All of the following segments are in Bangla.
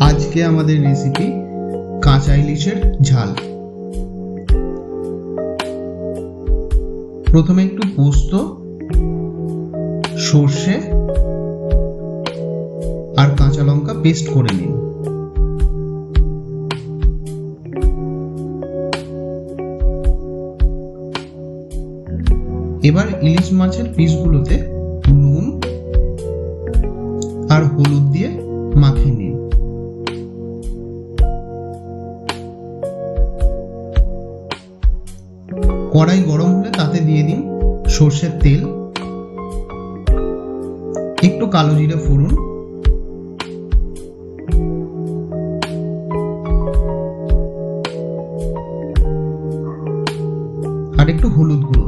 আজকে আমাদের রেসিপি কাঁচা ইলিশের ঝাল। প্রথমে একটু পোস্ত, সর্ষে আর কাঁচা লঙ্কা পেস্ট করে নিন। এবার ইলিশ মাছের পিসগুলোতে নুন আর হলুদ দিয়ে মাখিয়ে নিন। কড়াই গরম হলে তাতে দিয়ে দিন সর্ষের তেল, একটু কালো জিরে ফোড়ন, আর একটু হলুদ গুঁড়ো।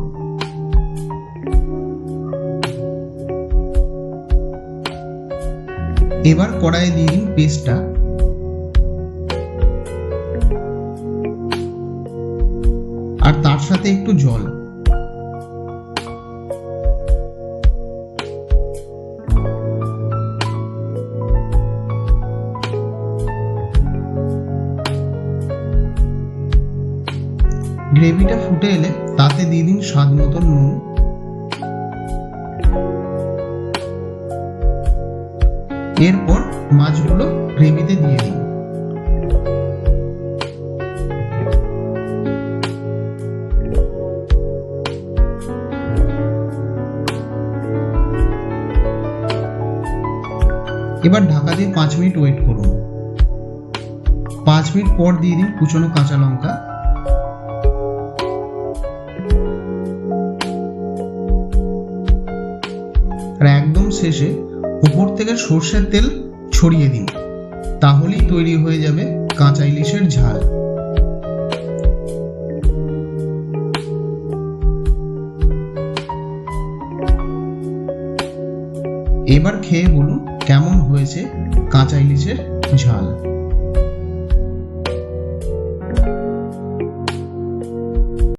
এবার কড়াইয়ে দিয়ে দিন পেস্টটা। তার সাথে একটু জল। গ্রেভিটা ফুটে এলে তাতে দিয়ে দিন স্বাদ মতো নুন। এরপর মাছগুলো গ্রেভিতে দিয়ে দিন। এবার ঢাকা দিয়ে পাঁচ মিনিট ওয়েট করুন। পাঁচ মিনিট পর দিয়ে দিন কুচনো কাঁচা লঙ্কা। একদম শেষে উপর থেকে সর্ষের তেল ছড়িয়ে দিন। তাহলেই তৈরি হয়ে যাবে কাঁচা ইলিশের ঝাল। এবার খেয়ে বলুন কেমন হয়েছে কাঁচা ইলিশের ঝাল?